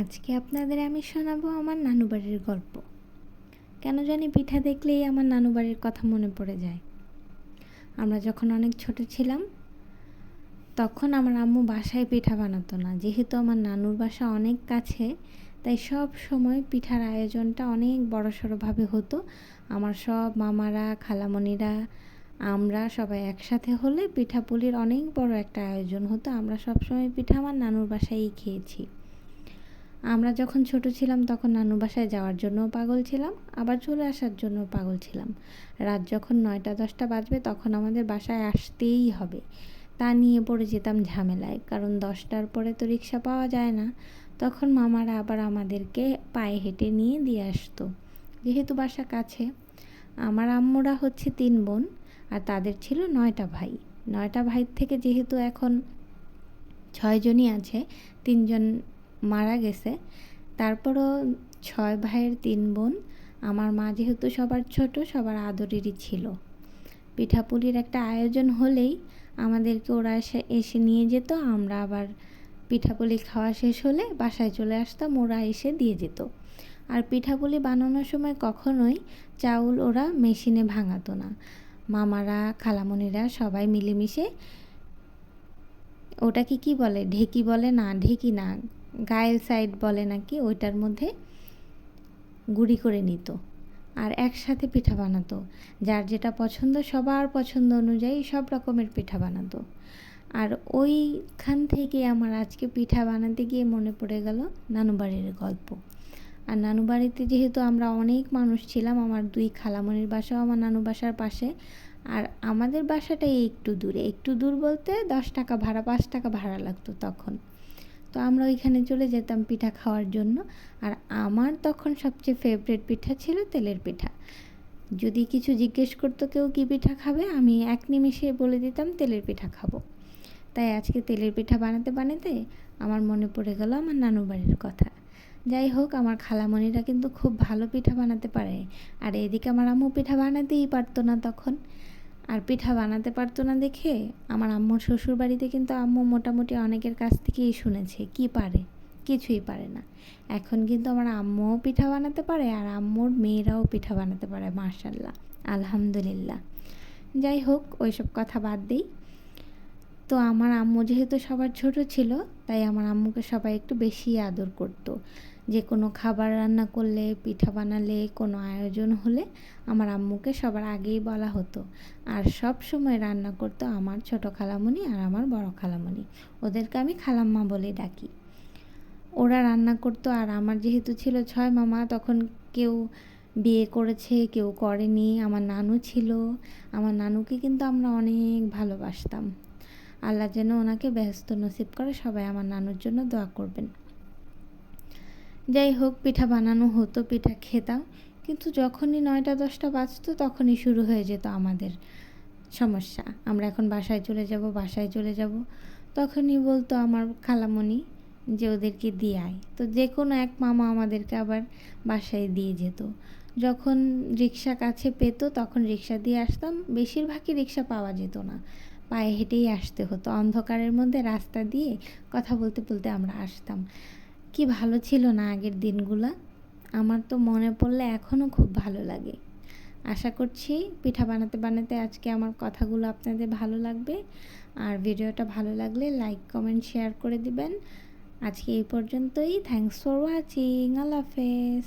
আজকে আপনাদের আমি শোনাবো আমার নানু বাড়ির গল্প। কেন জানি পিঠা দেখলেই আমার নানু বাড়ির কথা মনে পড়ে যায়। আমরা যখন অনেক ছোট ছিলাম, তখন আমার আম্মু বাসায় পিঠা বানাতো না। যেহেতু আমার নানুর বাসা অনেক কাছে, তাই সব সময় পিঠার আয়োজনটা অনেক বড়সড়ভাবে হতো। আমার সব মামারা, খালামণিরা, আমরা সবাই একসাথে হলে পিঠাপুলির অনেক বড় একটা আয়োজন হতো। আমরা সবসময় পিঠা আমার নানুর বাসায়ই খেয়েছি। আমরা যখন ছোট ছিলাম তখন নানু বাসায় যাওয়ার জন্যও পাগল ছিলাম, আবার চলে আসার জন্য পাগল ছিলাম। রাত যখন নয়টা দশটা বাজবে তখন আমাদের বাসায় আসতেই হবে। তা নিয়ে পড়ে যেতাম ঝামেলায়, কারণ দশটার পরে তো রিক্সা পাওয়া যায় না। তখন মামারা আবার আমাদেরকে পায়ে হেঁটে নিয়ে দিয়ে আসতো। যেহেতু বাসা কাছে, আমার আম্মুরা হচ্ছে তিন বোন আর তাদের ছিল নয়টা ভাই। নয়টা ভাই থেকে যেহেতু এখন ছয়জনই আছে, তিনজন মারা গেছে। তারপরও ছয় ভাইয়ের তিন বোন। আমার মা যেহেতু সবার ছোট, সবার আদরেরই ছিল। পিঠাপুলির একটা আয়োজন হলেই আমাদেরকে ওরা এসে এসে নিয়ে যেত। আমরা আবার পিঠাপুলি খাওয়া শেষ হলে বাসায় চলে আসতাম, ওরা এসে দিয়ে যেত। আর পিঠাপুলি বানানোর সময় কখনোই চাউল ওরা মেশিনে ভাঙাতো না। মামারা খালামণিরা সবাই মিলেমিশে ওটাকে কি বলে, ঢেকি বলে? না, ঢেকি না। গায়েল সাইড বলে নাকি ওইটার মধ্যে গুঁড়ি করে নিত আর একসাথে পিঠা বানাতো, যার যেটা পছন্দ সবার পছন্দ অনুযায়ী সব রকমের পিঠা বানাতো। আর ওইখান থেকে আমার আজকে পিঠা বানাতে গিয়ে মনে পড়ে গেল নানু বাড়ির গল্প। আর নানু বাড়িতে যেহেতু আমরা অনেক মানুষ ছিলাম, আমার দুই খালামণির বাসাও আমার নানু বাসার পাশে। আর আমাদের বাসাটাই একটু দূরে, একটু দূর বলতে দশ টাকা ভাড়া, পাঁচ টাকা ভাড়া লাগতো তখন। তো আমরা ওইখানে চলে যেতাম পিঠা খাওয়ার জন্য। আর আমার তখন সবচেয়ে ফেভারেট পিঠা ছিল তেলের পিঠা। যদি কিছু জিজ্ঞেস করতো কেউ কী পিঠা খাবে, আমি এক নিমিষে বলে দিতাম তেলের পিঠা খাব। তাই আজকে তেলের পিঠা বানাতে বানাতে আমার মনে পড়ে গেল আমার নানু বাড়ির কথা। যাই হোক, আমার খালামণিরা কিন্তু খুব ভালো পিঠা বানাতে পারে। আর এদিকে আমার আম্মু পিঠা বানাতেই পারতো না তখন। আর পিঠা বানাতে পারতো না দেখে আমার আম্মুর শ্বশুর বাড়িতে কিন্তু আম্মু মোটামুটি অনেকের কাছ থেকেই শুনেছে, কি পারে? কিছুই পারে না। এখন কিন্তু আমার আম্মুও পিঠা বানাতে পারে আর আম্মুর মেয়েরাও পিঠা বানাতে পারে মার্শাল্লাহ আলহামদুলিল্লাহ। যাই হোক, ওইসব কথা বাদ দিই। তো আমার আম্মু যেহেতু সবার ছোট ছিল, তাই আমার আম্মুকে সবাই একটু বেশি আদর করতো। যে কোনো খাবার রান্না করলে, পিঠা বানালে, কোনো আয়োজন হলে আমার আম্মুকে সবার আগেই বলা হতো। আর সব সময় রান্না করতো আমার ছোট খালামণি আর আমার বড় খালামণি ওদেরকে আমি খালাম্মা বলে ডাকি। ওরা রান্না করতো আর আমার যেহেতু ছিল ছয় মামা, তখন কেউ বিয়ে করেছে, কেউ করেনি, আমার নানু ছিল। আমার নানুকে কিন্তু আমরা অনেক ভালোবাসতাম। আল্লাহ যেন ওনাকে ব্যস্ত নসিব করে সবাই আমার নানুর জন্য দোয়া করবেন। যাই হোক, পিঠা বানানো হতো, পিঠা খেতাম। কিন্তু যখনই নয়টা, দশটা বাজতো, তখনই শুরু হয়ে যেত আমাদের সমস্যা। আমরা এখন বাসায় চলে যাব, বাসায় চলে যাব। তখনই বলতো আমার খালামণি যে ওদেরকে দিয়ে আয়। তো যে কোনো এক মামা আমাদেরকে আবার বাসায় দিয়ে যেত। যখন রিক্সা কাছে পেত, তখন রিক্সা দিয়ে আসতাম। বেশিরভাগই রিক্সা পাওয়া যেত না। পায়ে হেঁটেই আসতে হতো। অন্ধকারের মধ্যে রাস্তা দিয়ে কথা বলতে বলতে আমরা আসতাম। কি ভালো ছিল না আগের দিনগুলা? আমার তো মনে পড়লে এখনও খুব ভালো লাগে। আশা করছি পিঠা বানাতে বানাতে আজকে আমার কথাগুলো আপনাদের ভালো লাগবে। আর ভিডিওটা ভালো লাগলে লাইক কমেন্ট শেয়ার করে দিবেন। আজকে এই পর্যন্তই। থ্যাংকস ফর ওয়াচিং আল্লাহ হাফেজ।